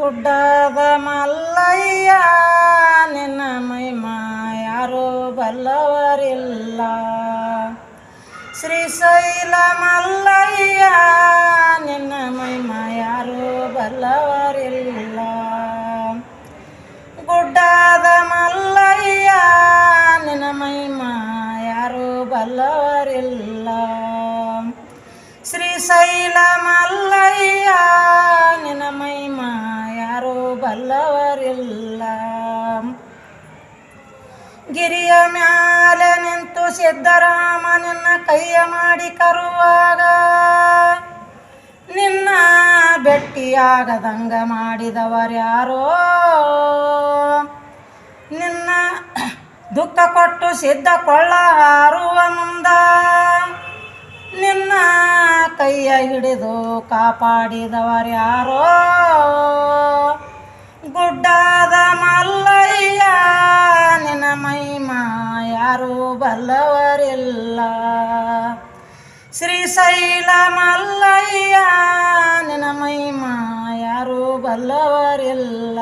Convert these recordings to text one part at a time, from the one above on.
ಗುಡ್ಡದ ಮಲ್ಲಯ್ಯ, ನಿನ್ನ ಮಹಿಮಾ ಯಾರೋ ಬಲ್ಲವರಿಲ್ಲ. ಶ್ರೀಶೈಲ ಮಲ್ಲಯ್ಯ, ನಿನ್ನ ಮಹಿಮಾ ಯಾರೋ ಬಲ್ಲವರಿಲ್ಲ. ಗುಡ್ಡದ ಮಲ್ಲಯ್ಯ, ನಿನ್ನ ಮಹಿಮಾ ಯಾರೋ ಬಲ್ಲವರಿಲ್ಲ. ಶ್ರೀಶೈಲ ಮಲ್ಲಯ್ಯ ಗಿರಿಯ ಮ್ಯಾಲೆ ನಿಂತು ಸಿದ್ದರಾಮ ನಿನ್ನ ಕೈಯ ಮಾಡಿ ಕರುವಾಗ, ನಿನ್ನ ಭೆಟ್ಟಿಯಾಗದಂಗ ಮಾಡಿದವರ್ಯಾರೋ? ನಿನ್ನ ದುಃಖ ಕೊಟ್ಟು ಸಿದ್ಧ ಕೊಳ್ಳ ಹಾರುವ ಮುಂದ, ನಿನ್ನ ಕೈಯ ಹಿಡಿದು ಕಾಪಾಡಿದವರ್ಯಾರೋ? ಗುಡ್ಡದ ಮಲ್ಲಯ್ಯ ನಿನ್ನ ಮಹಿಮಾ ಯಾರೂ ಬಲ್ಲವರಿಲ್ಲ. ಶ್ರೀಶೈಲ ಮಲ್ಲಯ್ಯ, ನಿನ್ನ ಮಹಿಮಾ ಯಾರೂ ಬಲ್ಲವರಿಲ್ಲ.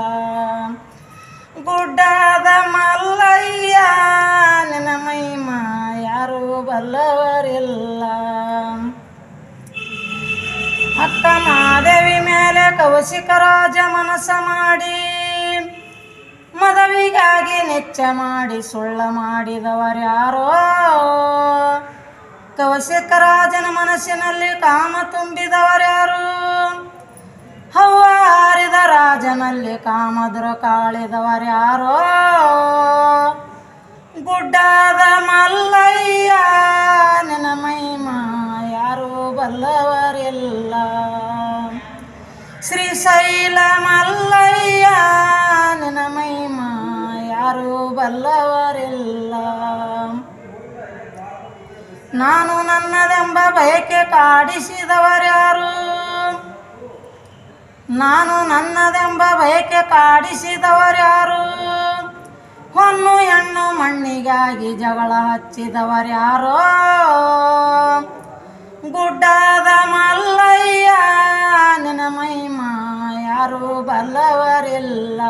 ಗುಡ್ಡದ ಮಲ್ಲಯ್ಯ, ನಿನ್ನ ಮಹಿಮಾ ಯಾರೂ ಬಲ್ಲವರಿಲ್ಲ. ಅಕ್ಕ ಮಾದೇವಿ ಮೇಲೆ ಕೌಶಿಕ ರಾಜ ಮನಸ್ಸ ಮಾಡಿ. ಮದವಿಗಾಗಿ ನೆಚ್ಚ ಮಾಡಿ ಸುಳ್ಳ ಮಾಡಿದವರ್ಯಾರೋ ರಾಜನ ಮನಸ್ಸಿನಲ್ಲಿ ಕಾಮ ತುಂಬಿದವರ್ಯಾರು ಹವ್ವ ಹಾರಿದ ರಾಜನಲ್ಲಿ ಕಾಮದ್ರ ಕಾಳಿದವರ್ಯಾರೋ ಗುಡ್ಡದ ಮಲ್ಲಯ್ಯ, ನಿನ್ನ ಮೈಮ ಯಾರೂ ಬಲ್ಲವರಿಲ್ಲ. ಶ್ರೀಶೈಲ ಮಲ್ಲಯ್ಯ ನಿನ ಮಹಿಮಾ ಯಾರೂ ಬಲ್ಲವರಿಲ್ಲ. ನಾನು ನನ್ನದೆಂಬ ಬಯಕೆ ಕಾಡಿಸಿದವರ್ಯಾರು? ನಾನು ನನ್ನದೆಂಬ ಬಯಕೆ ಕಾಡಿಸಿದವರ್ಯಾರು? ಹೊನ್ನು ಹೆಣ್ಣು ಮಣ್ಣಿಗಾಗಿ ಜಗಳ ಹಚ್ಚಿದವರ್ಯಾರೋ? ಗುಡ್ಡದ ಮಲ್ಲಯ್ಯ, ನಿನ್ನ ಮಹಿಮಾ ಯಾರು ಬಲ್ಲವರಿಲ್ಲ.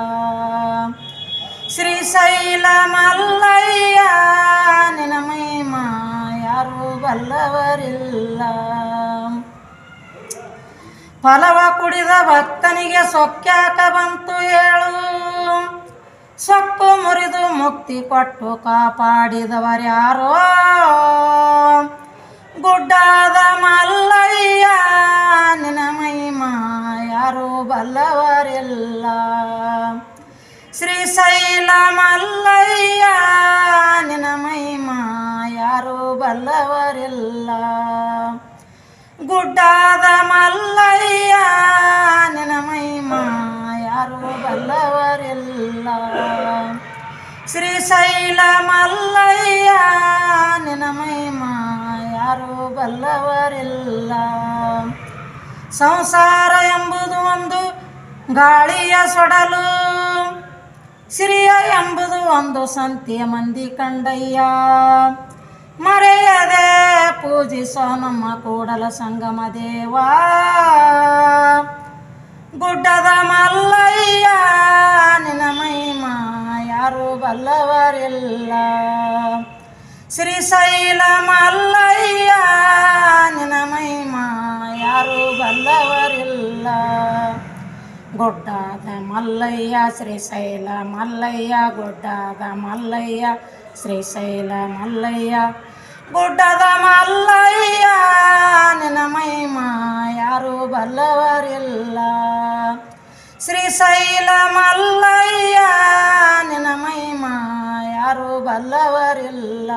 ಶ್ರೀಶೈಲ ಮಲ್ಲಯ್ಯ ನಿನ ಮಹಿಮ ಯಾರು ಬಲ್ಲವರಿಲ್ಲ. ಫಲವ ಕುಡಿದ ಭಕ್ತನಿಗೆ ಸೊಕ್ಕ್ಯಾಕ ಬಂತು ಹೇಳು. ಸೊಕ್ಕು ಮುರಿದು ಮುಕ್ತಿ ಕೊಟ್ಟು ಕಾಪಾಡಿದವರ್ಯಾರೋ. ಗುಡ್ಡದ ಶ್ರೀಶೈಲ ಮಲ್ಲಯ್ಯ ನಿನ ಮಹಿಮಾ ಯಾರು ಬಲ್ಲವರಿಲ್ಲ. ಗುಡ್ಡದ ಮಲ್ಲಯ್ಯ ನಿನ ಮಹಿಮಾ ಯಾರು ಬಲ್ಲವರಿಲ್ಲ. ಶ್ರೀಶೈಲ ಮಲ್ಲಯ್ಯ ನಿನ ಮಹಿಮಾ ಯಾರು ಬಲ್ಲವರಿಲ್ಲ. ಸಂಸಾರ ಎಂಬುದು ಒಂದು ಗಾಳಿಯ ಸೊಡಲು. ಸಿರಿಯ ಎಂಬುದು ಒಂದು ಸಂತಿಯ ಮಂದಿ ಕಂಡಯ್ಯ. ಮರೆಯದೆ ಪೂಜಿಸೋ ನಮ್ಮ ಕೂಡಲ ಸಂಗಮ ದೇವಾ. ಗುಡ್ಡದ ಮಲ್ಲಯ್ಯ ನಿನ ಮಹಿಮಾ ಯಾರು ಬಲ್ಲವರಿಲ್ಲ. ಶ್ರೀಶೈಲ ಮಲ್ಲಯ್ಯ ನಿನ ಮಹಿಮಾ ಯಾರು ಬಲ್ಲವರಿಲ್ಲ. ಗುಡ್ಡಾದ ಮಲ್ಲಯ್ಯ ಶ್ರೀಶೈಲ ಮಲ್ಲಯ್ಯ ಗುಡ್ಡಾದ ಮಲ್ಲಯ್ಯ ಶ್ರೀಶೈಲ ಮಲ್ಲಯ್ಯ ಗುಡ್ಡದ ಮಲ್ಲಯ್ಯ ನಿನ ಮಹಿಮ ಯಾರು ಬಲ್ಲವರಿಲ್ಲ. ಶ್ರೀಶೈಲ ಮಲ್ಲಯ್ಯ ನಿನ ಮಹಿಮ ಯಾರು ಬಲ್ಲವರಿಲ್ಲ.